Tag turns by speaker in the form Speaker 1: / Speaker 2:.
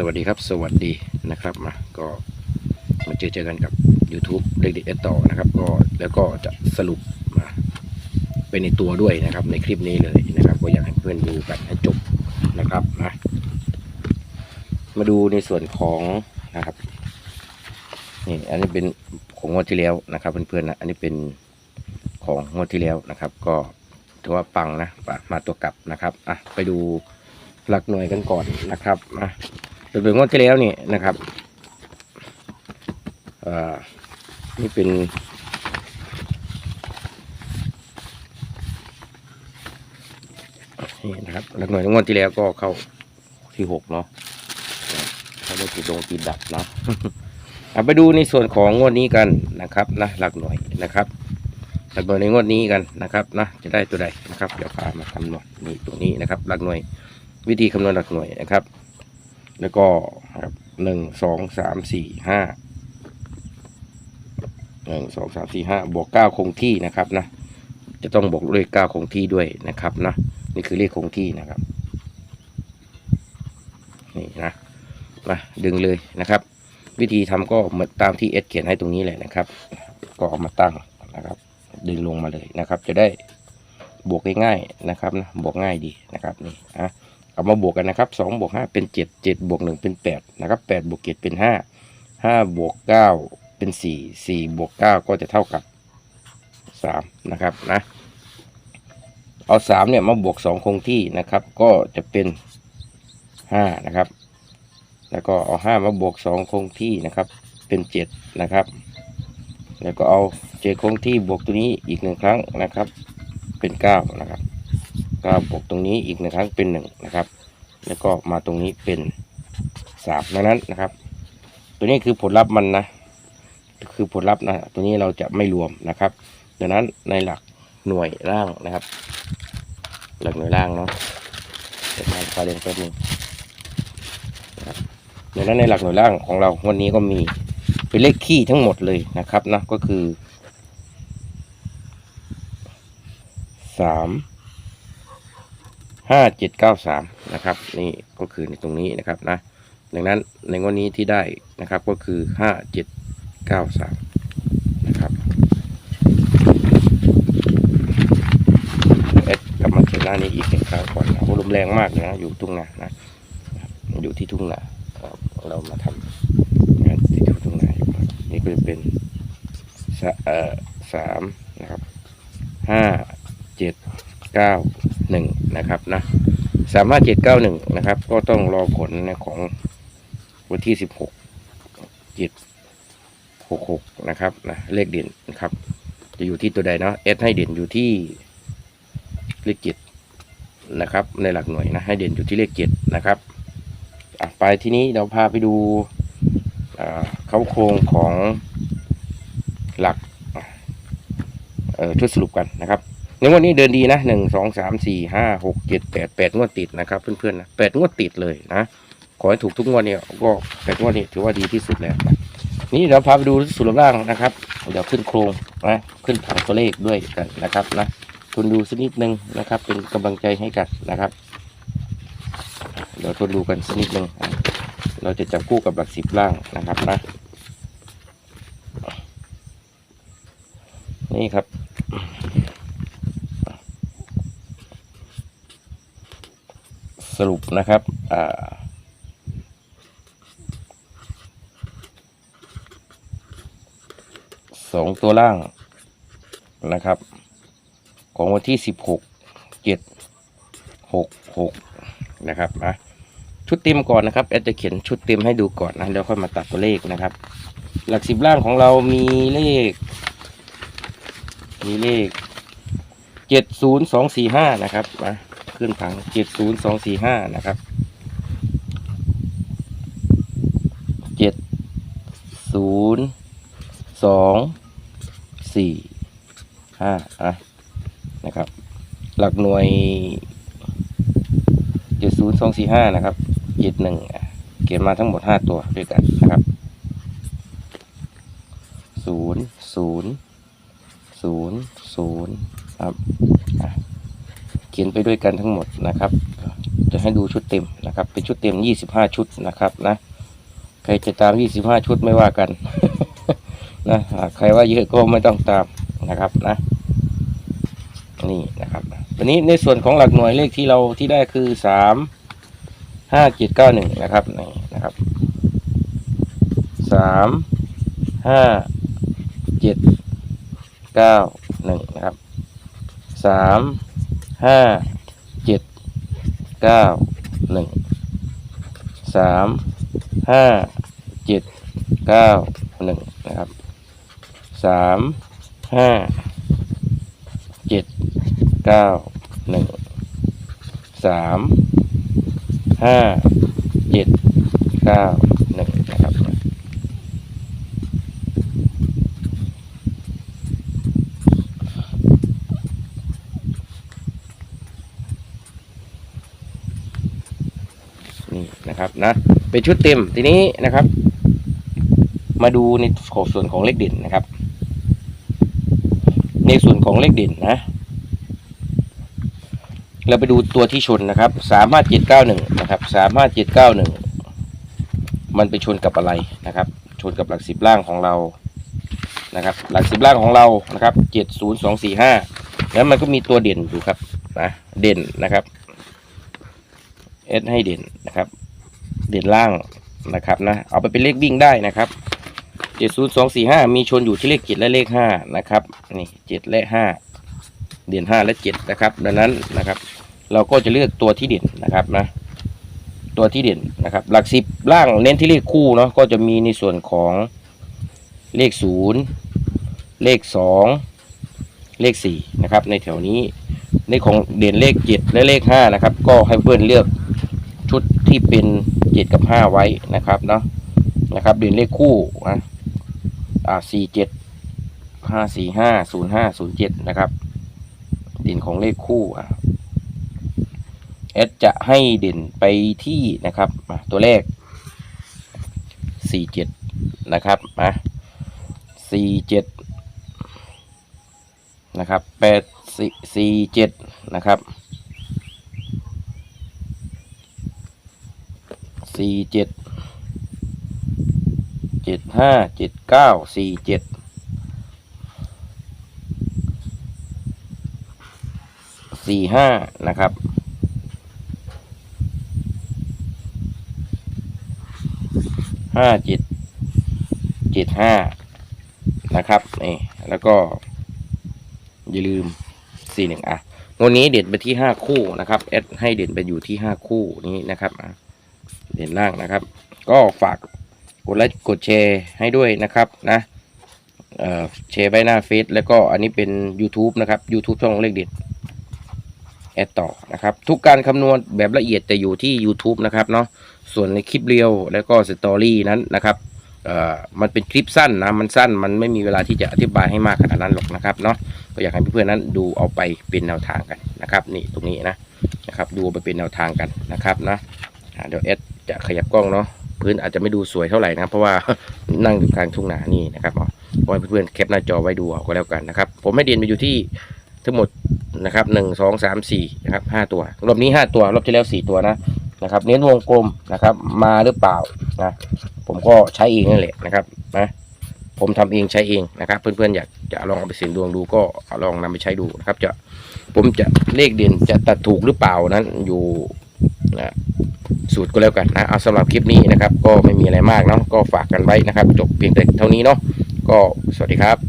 Speaker 1: สวัสดีครับ สวัสดีนะครับมาก็มาเจอเจอกันกับ YouTube เด็กๆต่อนะครับก็แล้วก็จะสรุปมาเป็นในตัวด้วยนะครับ ในคลิปนี้เลยนะครับ ก็อยากให้เพื่อนดูกันให้จบนะครับนะมาดูในส่วนของนะครับนี่อันนี้เป็นของงวดที่แล้วนะครับ เพื่อนๆนะอันนี้เป็นของงวดที่แล้วนะครับ ก็ถือว่าปังนะมาตัวกลับนะครับอะไปดูหลักหน่วยกันก่อนนะครับนะ โดยงวดที่แล้วนี่นะครับอ่อนี่เป็นนี่นะครับหลักหน่วยงวดที่แล้วก็เข้าที่หกเนาะเขาไม่ติดลงติดดับเนาะเอาไปดูในส่วนของงวดนี้กันนะครับนะหลักหน่วยนะครับหลักหน่วยในงวดนี้กันนะครับนะจะได้ตัวใดนะครับเดี๋ยวพามาคำนวณนี่ตรงนี้นะครับ หลักหน่วยวิธีคำนวณหลักหน่วยนะครับ แล้วก็ครับหนึ่งสองสามสี่ห้าหนึ่งสองสามสี่ห้าบวกเก้าคงที่นะครับนะจะต้องบวกด้วยเก้าคงที่ด้วยนะครับนะนี่คือเลขคงที่นะครับนี่นะมาดึงเลยนะครับ วิธีทำก็เหมือนตามที่เอสเขียนให้ตรงนี้แหละนะครับ ก็เอามาตั้งนะครับ ดึงลงมาเลยนะครับ จะได้บวกง่ายๆนะครับนะบวกง่ายดีนะครับนี่อะ เอามาบวกกันนะครับสองบวกห้าเป็นเจ็ดเจ็ดบวกหนึ่งเป็นแปดนะครับแปดบวกเจ็ดเป็นห้าห้าบวกเก้าเป็นสี่สี่บวกเก้าก็จะเท่ากับสามนะครับนะเอาสามเนี่ยมาบวกสองคงที่นะครับ ก็จะเป็นห้านะครับ แล้วก็เอาห้ามาบวกสองคงที่นะครับ เป็นเจ็ดนะครับ แล้วก็เอาเจ็ดคงที่บวกตัวนี้อีกหนึ่งครั้งนะครับ เป็นเก้านะครับ ก็บวกตรงนี้อีกหนึ่งครั้งเป็นหนึ่งนะครับ แล้วก็มาตรงนี้เป็นสามดังนั้นนะครับ ตัวนี้คือผลลัพธ์มันนะ คือผลลัพธ์นะ ตัวนี้เราจะไม่รวมนะครับ ดังนั้นในหลักหน่วยล่างนะครับ หลักหน่วยล่างเนาะเดี๋ยวมาไฟเรียนแป๊บนึงนะครับดังนั้นในหลักหน่วยล่างของเราวันนี้ก็มีเป็นเลขคี่ทั้งหมดเลยนะครับนะก็คือสาม ห้าเจ็ดเก้าสามนะครับ นี่ก็คือในตรงนี้นะครับนะดังนั้นในงวดนี้ที่ได้นะครับก็คือห้าเจ็ดเก้าสามนะครับเอ็ดกลับมาเขียนหน้านี้อีกหนึ่งครั้งก่อนนะลมแรงมากเลยนะอยู่ทุ่งนานะอยู่ที่ทุ่งนาครับเรามาทำงานที่ทุ่งนาอยู่นี่ก็จะเป็นสามนะครับห้าเจ็ดเก้า หนึ่งนะครับนะสามารถเจ็ดเก้าหนึ่งนะครับ ก็ต้องรอผลของวันที่สิบหกเจ็ดหกหกนะครับนะเลขเด่นนะครับ จะอยู่ที่ตัวใดเนาะเอสให้เด่นอยู่ที่เลขเจ็ดนะครับ ในหลักหน่วยนะให้เด่นอยู่ที่เลขเจ็ดนะครับไปที่นี้เราพาไปดูเขาโครงของหลักชุดสรุปกันนะครับ ในงวดนี้เดินดีนะหนึ่งสองสามสี่ห้าหกเจ็ดแปดแปดงวดติดนะครับ เพื่อนๆนะแปดงวดติดเลยนะ ขอให้ถูกทุกงวดเนี่ยก็แปดงวดนี้ถือว่าดีที่สุดแล้วนะนี่เราพาไปดูสูตรล่างนะครับ เดี๋ยวขึ้นโครงนะขึ้นผังตัวเลขด้วยกันนะครับนะทนดูสักนิดนึงนะครับ เป็นกำลังใจให้กันนะครับ เดี๋ยวทนดูกันสักนิดนึงเราจะจับคู่กับหลักสิบล่างนะครับนะนี่ครับ สรุปนะครับสองตัวล่างนะครับ ของวันที่สิบหกเจ็ดหกหกนะครับนะชุดเต็มก่อนนะครับแอดจะเขียนชุดเต็มให้ดูก่อนนะแล้วค่อยมาตัดตัวเลขนะครับ หลักสิบล่างของเรามีเลข มีเลขเจ็ดศูนย์สองสี่ห้านะครับนะ ขึ้นผังเจ็ดศูนย์สองสี่ห้านะครับเจ็ดศูนย์สองสี่ห้าอะนะครับ หลักหน่วยเจ็ดศูนย์สองสี่ห้านะครับเจ็ดหนึ่งเขียนมาทั้งหมดห้าตัวด้วยกันนะครับศูนย์ศูนย์ศูนย์ศูนย์ครับอะ ขียนไปด้วยกันทั้งหมดนะครับ จะให้ดูชุดเต็มนะครับ เป็นชุดเต็ม 25 ชุดนะครับนะใครจะตาม 25 ชุดไม่ว่ากันนะใครว่าเยอะก็ไม่ต้องตามนะครับนะนี่นะครับวันนี้ในส่วนของหลักหน่วยเลขที่เราที่ได้คือ 3 5 7 9 1นะครับนี่นะครับ 3 5 7 9 1นะครับ3 5 7เก้าหนึ่งสามห้าเจ็ดเก้าหนึ่งนะครับสามห้าเจ็ดเก้าหนึ่งสามห้าเจ็ดเก้าหนึ่งนะครับ นี่นะครับนะเป็นชุดเต็มทีนี้นะครับ มาดูในของส่วนของเลขเด่นนะครับ ในส่วนของเลขเด่นนะเราไปดูตัวที่ชนนะครับสามห้าเจ็ดเก้าหนึ่งนะครับสามห้าเจ็ดเก้าหนึ่งมันไปชนกับอะไรนะครับ ชนกับหลักสิบล่างของเรานะครับ หลักสิบล่างของเรานะครับเจ็ดศูนย์สองสี่ห้าแล้วมันก็มีตัวเด่นอยู่ครับนะเด่นนะครับ เอสให้เด่นนะครับ เด่นล่างนะครับนะ เอาไปเป็นเลขวิ่งได้นะครับเจ็ดศูนย์สองสี่ห้ามีชนอยู่ที่เลขเจ็ดและเลขห้านะครับ นี่เจ็ดและห้าเด่นห้าและเจ็ดนะครับ ดังนั้นนะครับ เราก็จะเลือกตัวที่เด่นนะครับนะ ตัวที่เด่นนะครับ หลักสิบล่างเน้นที่เลขคู่เนาะ ก็จะมีในส่วนของเลขศูนย์เลขสองเลขสี่นะครับ ในแถวนี้ ในของเด่นเลขเจ็ดและเลขห้านะครับ ก็ให้เพื่อนเลือก ที่เป็นเจ็ดกับห้าไว้นะครับเนาะนะครับเด่นเลขคู่นะอ่าสี่เจ็ดห้าสี่ห้าศูนย์ห้าศูนย์เจ็ดนะครับเด่นของเลขคู่อะเอสจะให้เด่นไปที่นะครับตัวแรกสี่เจ็ดนะครับอะสี่เจ็ดนะครับแปดสี่สี่เจ็ดนะครับ สี่เจ็ดเจ็ดห้าเจ็ดเก้าสี่เจ็ดสี่ห้านะครับห้าเจ็ดเจ็ดห้านะครับนี่แล้วก็ อย่าลืมสี่หนึ่งอะวดนี้เด่นไปที่ห้าคู่นะครับแอดให้เด่นไปอยู่ที่ห้าคู่นี้นะครับอะ เด่นล่างนะครับ ก็ฝากกดไลค์กดแชร์ให้ด้วยนะครับนะเอ่อแชร์ไว้หน้าเฟซแล้วก็อันนี้เป็น YouTube นะครับ YouTube ช่องเลขเด็ดแอดต่อนะครับ ทุกการคำนวณแบบละเอียดจะอยู่ที่ YouTube นะครับเนาะส่วนในคลิปเรียวแล้วก็สตอรี่นั้นนะครับเอ่อมันเป็นคลิปสั้นนะมันสั้นมันไม่มีเวลาที่จะอธิบายให้มากขนาดนั้นหรอกนะครับเนาะก็อยากให้เพื่อนๆนั้นดูเอาไปเป็นแนวทางกันนะครับ นี่ตรงนี้นะนะครับ ดูไปเป็นแนวทางกันนะครับนะเดี๋ยวเอส จะขยับกล้องเนาะพื้นอาจจะไม่ดูสวยเท่าไหร่นะครับ เพราะว่านั่งอยู่กลางทุ่งนานี่นะครับอ๋อขอให้เพื่อนๆแคปหน้าจอไว้ดูเอาก็แล้วกันนะครับ ผมให้เดียนไปอยู่ที่ทั้งหมดนะครับหนึ่งสองสามสี่นะครับห้าตัว รอบนี้ห้าตัว รอบที่แล้วสี่ตัวนะนะครับ เน้นวงกลมนะครับ มาหรือเปล่านะผมก็ใช้เองนั่นแหละนะครับนะผมทำเองใช้เองนะครับ เพื่อนๆอยากจะลองเอาไปเสี่ยงดวงดูก็ลองนำไปใช้ดูนะครับ จะผมจะเลขเด่นจะตัดถูกหรือเปล่านั้นอยู่นะ สูตรก็แล้วกันนะเอาสำหรับคลิปนี้นะครับ ก็ไม่มีอะไรมากเนาะก็ฝากกันไว้นะครับ จบเพียงแต่เท่านี้เนาะก็สวัสดีครับ